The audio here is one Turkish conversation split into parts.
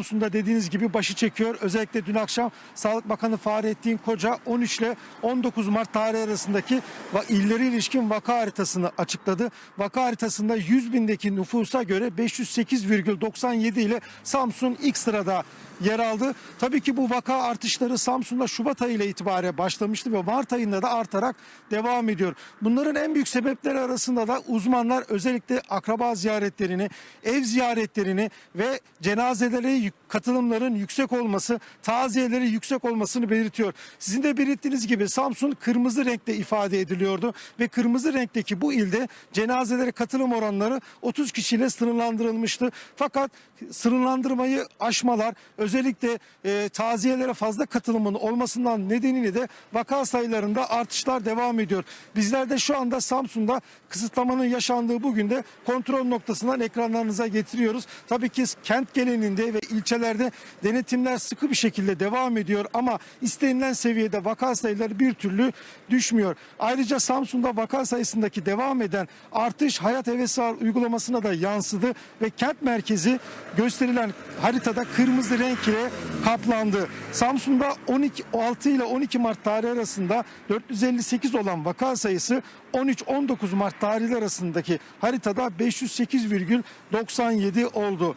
konusunda dediğiniz gibi başı çekiyor. Özellikle dün akşam Sağlık Bakanı Fahrettin Koca 13 ile 19 Mart tarihi arasındaki illeri ilişkin vaka haritasını açıkladı. Vaka haritasında 100 bindeki nüfusa göre 508,97 ile Samsun ilk sırada yer aldı. Tabii ki bu vaka artışları Samsun'da Şubat ayı ile itibaren başlamıştı ve Mart ayında da artarak devam ediyor. Bunların en büyük sebepleri arasında da uzmanlar özellikle akraba ziyaretlerini, ev ziyaretlerini ve cenazelere yük- katılımların yüksek olması, taziyeleri yüksek olmasını belirtiyor. Sizin de belirttiğiniz gibi Samsun kırmızı renkte ifade ediliyordu ve kırmızı renkteki bu ilde cenazelere katılım oranları 30 kişiyle sınırlandırılmıştı. Fakat sınırlandırmayı aşmalar özellikle e, taziyelere fazla katılımın olmasından nedeniyle de vaka sayılarında artışlar devam ediyor. Bizler de şu anda Samsun'da kısıtlamanın yaşandığı bugün de kontrol noktasından ekranlarınıza getiriyoruz. Tabii ki kent genelinde ve ilçelerde denetimler sıkı bir şekilde devam ediyor ama istenilen seviyede vaka sayıları bir türlü düşmüyor. Ayrıca Samsun'da vaka sayısındaki devam eden artış hayat hevesi uygulamasına da yansıdı ve kent merkezi gösterilen haritada kırmızı renk ile kaplandı. Samsun'da 12 6 ile 12 Mart tarihi arasında 458 olan vaka sayısı 13-19 Mart tarihleri arasındaki haritada 508,97 oldu.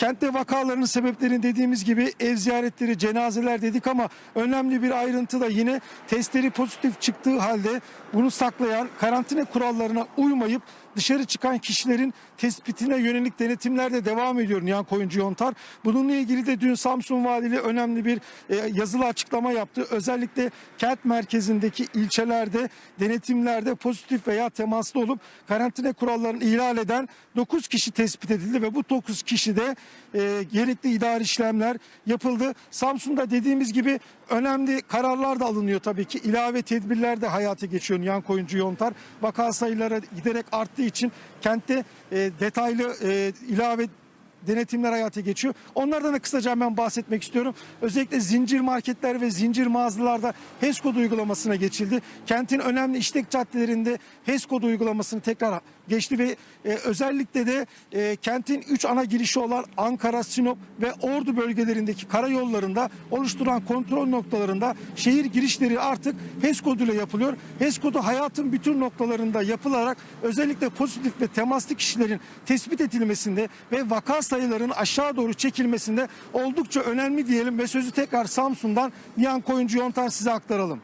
Kentte vakaların sebeplerini dediğimiz gibi ev ziyaretleri, cenazeler dedik ama önemli bir ayrıntı da yine testleri pozitif çıktığı halde bunu saklayan karantina kurallarına uymayıp dışarı çıkan kişilerin tespitine yönelik denetimler de devam ediyor Nihan Koyuncu Yontar. Bununla ilgili de dün Samsun Valiliği önemli bir e, yazılı açıklama yaptı. Özellikle kent merkezindeki ilçelerde denetimlerde pozitif veya temaslı olup karantina kurallarını ihlal eden 9 kişi tespit edildi ve bu 9 kişi de e, gerekli idari işlemler yapıldı. Samsun'da dediğimiz gibi önemli kararlar da alınıyor tabii ki. İlave tedbirler de hayata geçiyor Nihan Koyuncu Yontar. Vaka sayıları giderek arttığı için kentte e, detaylı e, ilave denetimler hayata geçiyor. Onlardan da kısaca hemen bahsetmek istiyorum. Özellikle zincir marketler ve zincir mağazalarda HES kodu uygulamasına geçildi. Kentin önemli işlek caddelerinde HES kodu uygulamasını tekrar geçti ve e, özellikle de e, kentin 3 ana girişi olan Ankara, Sinop ve Ordu bölgelerindeki karayollarında oluşturan kontrol noktalarında şehir girişleri artık HES koduyla yapılıyor. HES kodu hayatın bütün noktalarında yapılarak özellikle pozitif ve temaslı kişilerin tespit edilmesinde ve vaka sayılarının aşağı doğru çekilmesinde oldukça önemli diyelim ve sözü tekrar Samsun'dan Nihan Koyuncu Yontar size aktaralım.